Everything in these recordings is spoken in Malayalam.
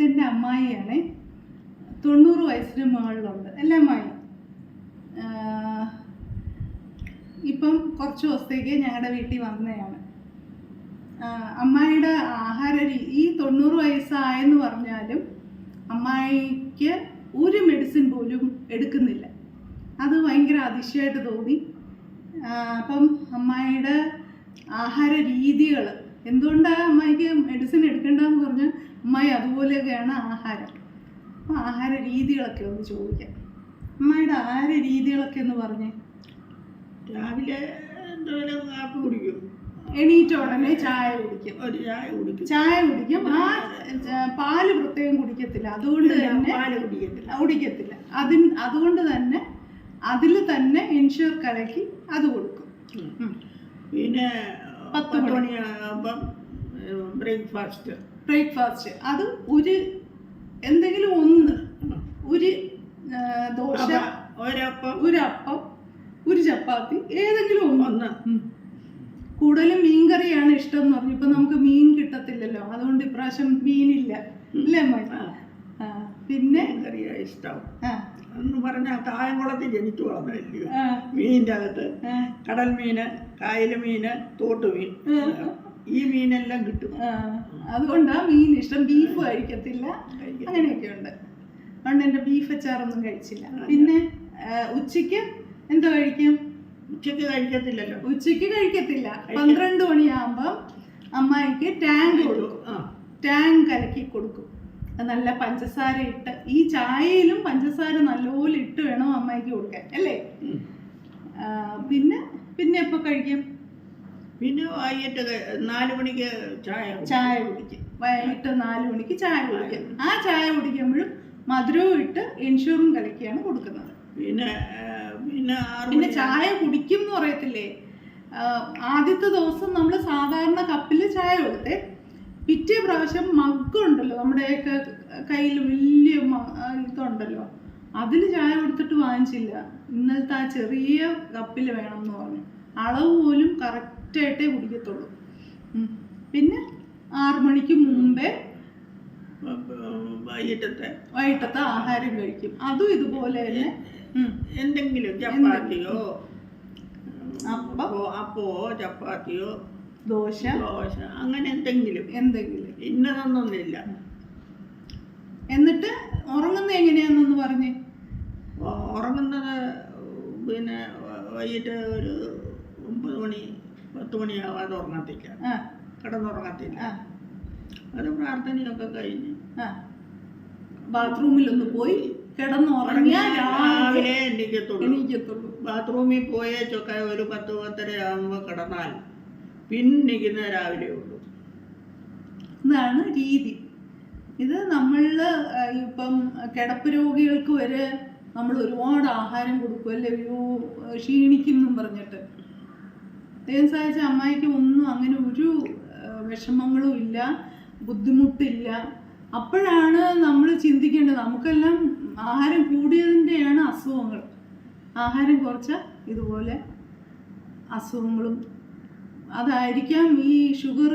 ഇതെന്റെ അമ്മായിയാണ്. തൊണ്ണൂറ് വയസ്സിന് മുകളിലുണ്ട്. അല്ല അമ്മായി. ഇപ്പം കുറച്ച് ദിവസത്തേക്ക് ഞങ്ങളുടെ വീട്ടിൽ വന്നതാണ്. അമ്മായിയുടെ ആഹാര ഈ തൊണ്ണൂറ് വയസ്സായെന്ന് പറഞ്ഞാലും അമ്മായിക്ക് ഒരു മെഡിസിൻ പോലും എടുക്കുന്നില്ല. അത് ഭയങ്കര അതിശയമായിട്ട് തോന്നി. അപ്പം അമ്മായിയുടെ ആഹാര രീതികൾ എന്തുകൊണ്ടാണ് അമ്മായിക്ക് മെഡിസിൻ എടുക്കേണ്ടതെന്ന് പറഞ്ഞാൽ അമ്മായി അതുപോലെയൊക്കെയാണ് ആഹാരം? അപ്പോൾ ആഹാര രീതികളൊക്കെ ഒന്ന് ചോദിക്കാം. അമ്മായിയുടെ ആഹാര രീതികളൊക്കെ എന്ന് പറഞ്ഞേ. രാവിലെ എന്തെങ്കിലും കാപ്പി കുടിക്കും. എണീറ്റ ഉടനെ ചായ കുടിക്കും. ഒരു ചായ കുടിക്കും. ചായ കുടിക്കും. ആ പാൽ പ്രത്യേകം കുടിക്കത്തില്ല. അതുകൊണ്ട് തന്നെ പാൽ കുടിക്കത്തില്ല. കുടിക്കത്തില്ല. അതിൻ അതുകൊണ്ട് തന്നെ അതിൽ തന്നെ ഇൻഷുർ കലക്കി അത് കൊടുക്കും. പിന്നെ പത്ത് പത്ത് മണി. മണിയാകുമ്പം ബ്രേക്ക്ഫാസ്റ്റ്. ബ്രേക്ക്ഫാസ്റ്റ്. അത് ഒരു എന്തെങ്കിലും ഒന്ന് ഒരു ദോശ ഒരപ്പം. ഒരു അപ്പം ഒരു ചപ്പാത്തി ഏതെങ്കിലും ഒന്ന്. കൂടുതലും മീൻകറിയാണ് ഇഷ്ടം എന്ന് പറഞ്ഞു. ഇപ്പൊ നമുക്ക് മീൻ കിട്ടത്തില്ലല്ലോ. അതുകൊണ്ട് ഇപ്രാവശ്യം മീനില്ല. അല്ലേ അമ്മ പിന്നെ? കറിയാ ഇഷ്ടം. എന്ന് പറഞ്ഞാൽ കായംകുളത്തിൽ ജനിച്ചു വളർന്നില്ല മീനിന്റെ മീനിന്റെ അകത്ത് കടൽ മീന് കായൽ മീന് തോട്ടുമീൻ ഈ മീനെല്ലാം കിട്ടും. അതുകൊണ്ട് ആ. മീൻ ഇഷ്ടം. ബീഫ് കഴിക്കത്തില്ല അങ്ങനെയൊക്കെ ഉണ്ട്. അതുകൊണ്ട് എന്റെ ബീഫ് അച്ചാറൊന്നും കഴിച്ചില്ല. പിന്നെ ഉച്ചയ്ക്ക് ഉച്ചയ്ക്ക് എന്താ കഴിക്കും? ഉച്ചയ്ക്ക് കഴിക്കത്തില്ലല്ലോ. ഉച്ചയ്ക്ക് കഴിക്കത്തില്ല. പന്ത്രണ്ട് മണിയാകുമ്പം അമ്മായിക്ക് ടാങ്ക് കൊടുക്കും. ടാങ്ക് കലക്കി കൊടുക്കും. നല്ല പഞ്ചസാര ഇട്ട് ഈ ചായയിലും പഞ്ചസാര നല്ലപോലെ ഇട്ട് വേണം അമ്മായിക്ക് കൊടുക്കാൻ. അല്ലേ? പിന്നെ പിന്നെ എപ്പോ കഴിക്കും? പിന്നെ വൈകിട്ട് നാല് മണിക്ക് ചായ ചായ കുടിക്കും വൈകിട്ട് നാല് മണിക്ക് ചായ കുടിക്കും. ആ ചായ കുടിക്കുമ്പോഴും മധുരവും ഇട്ട് ഇൻഷുറും കലക്കിയാണ് കൊടുക്കുന്നത്. പിന്നെ പിന്നെ പിന്നെ ചായ കുടിക്കും എന്ന് പറയത്തില്ലേ ആദ്യത്തെ ദിവസം നമ്മൾ സാധാരണ കപ്പിൽ ചായ കൊടുത്തേ. പിറ്റേ പ്രാവശ്യം മഗ്ഗുണ്ടല്ലോ നമ്മുടെയൊക്കെ കയ്യിൽ വലിയ ഇതുണ്ടല്ലോ. അതിൽ ചായ കൊടുത്തിട്ട് വാങ്ങിച്ചില്ല. ഇന്നലത്തെ ആ ചെറിയ കപ്പിൽ വേണം എന്ന് പറഞ്ഞു. അളവ് പോലും കറക്റ്റായിട്ടേ കുടിക്കത്തുള്ളൂ. പിന്നെ ആറു മണിക്ക് മുമ്പേ വൈകിട്ടത്തെ വൈകിട്ടത്തെ ആഹാരം കഴിക്കും. അതും ഇതുപോലെ തന്നെ. എന്തെങ്കിലും ചപ്പാത്തിയോ അപ്പോ? അപ്പോ ചപ്പാത്തിയോ ദോശ? ദോശ അങ്ങനെ എന്തെങ്കിലും. എന്തെങ്കിലും. ഇന്നതൊന്നൊന്നുമില്ല. എന്നിട്ട് ഉറങ്ങുന്നത് എങ്ങനെയാന്നൊന്ന് പറഞ്ഞേ. ഉറങ്ങുന്നത് പിന്നെ വൈകിട്ട് ഒരു ഒമ്പത് മണി പത്ത് മണിയാവാതെ ഉറങ്ങത്തില്ല. കിടന്നുറങ്ങത്തില്ല. അത് പ്രാർത്ഥനയൊക്കെ കഴിഞ്ഞ്. ബാത്റൂമിലൊന്ന് പോയി രാവിലെ എണീക്കത്തുള്ളൂ. എണീക്കത്തുള്ളൂ. ബാത്റൂമിൽ പോയേച്ചൊക്കെ ഒരു പത്ത് പത്തര ആകുമ്പോൾ കിടന്നാൽ പിന്നിക്കുന്ന രാവിലെ ഉള്ളൂ. ഇതാണ് രീതി. ഇത് നമ്മളിൽ ഇപ്പം കിടപ്പ് രോഗികൾക്ക് വരെ നമ്മൾ ഒരുപാട് ആഹാരം കൊടുക്കും അല്ലേ? അയ്യോ ക്ഷീണിക്കുന്നും പറഞ്ഞിട്ട്. ദൈവം സഹായിച്ച അമ്മായിക്ക് ഒന്നും അങ്ങനെ ഒരു വിഷമങ്ങളും ഇല്ല ബുദ്ധിമുട്ടില്ല. അപ്പോഴാണ് നമ്മൾ ചിന്തിക്കേണ്ടത് നമുക്കെല്ലാം ആഹാരം കൂടിയതിന്റെയാണ് അസുഖങ്ങൾ. ആഹാരം കുറച്ച ഇതുപോലെ അസുഖങ്ങളും. അതായിരിക്കാം ഈ ഷുഗർ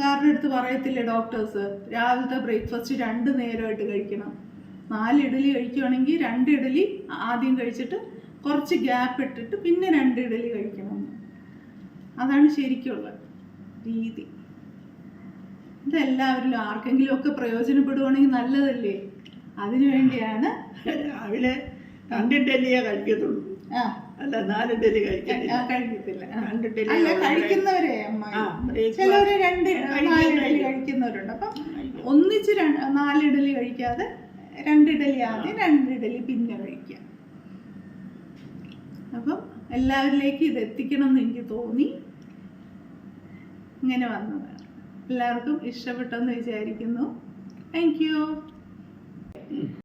കാരുടെ അടുത്ത് പറയത്തില്ലേ ഡോക്ടേഴ്സ്? രാവിലത്തെ ബ്രേക്ക്ഫാസ്റ്റ് രണ്ട് നേരമായിട്ട് കഴിക്കണം. നാല് ഇഡലി കഴിക്കുകയാണെങ്കിൽ രണ്ട് ഇഡലി ആദ്യം കഴിച്ചിട്ട് കുറച്ച് ഗ്യാപ്പ് ഇട്ടിട്ട് പിന്നെ രണ്ട് ഇഡലി കഴിക്കണം. അതാണ് ശരിക്കുള്ള രീതി. ഇതെല്ലാവരിലും ആർക്കെങ്കിലും ഒക്കെ പ്രയോജനപ്പെടുവാണെങ്കിൽ നല്ലതല്ലേ? അതിനു വേണ്ടിയാണ് രാവിലെ രണ്ടിഡലിയേ കഴിക്കത്തുള്ളൂ. ആ. അല്ല നാല് ഇഡലി കഴിക്കത്തില്ല. അല്ല കഴിക്കുന്നവരെ ചിലവര് രണ്ട് കഴിക്കുന്നവരുണ്ട്. അപ്പം ഒന്നിച്ച് രണ്ട് ഇഡലി കഴിക്കാതെ രണ്ടിഡലി ആദ്യം ഇഡലി പിന്നെ കഴിക്കുക അപ്പം എല്ലാവരിലേക്കും ഇത് എത്തിക്കണം എന്ന് എനിക്ക് തോന്നി. ഇങ്ങനെ വന്നതാണ്. എല്ലാവർക്കും ഇഷ്ടപ്പെട്ടെന്ന് വിചാരിക്കുന്നു. Thank you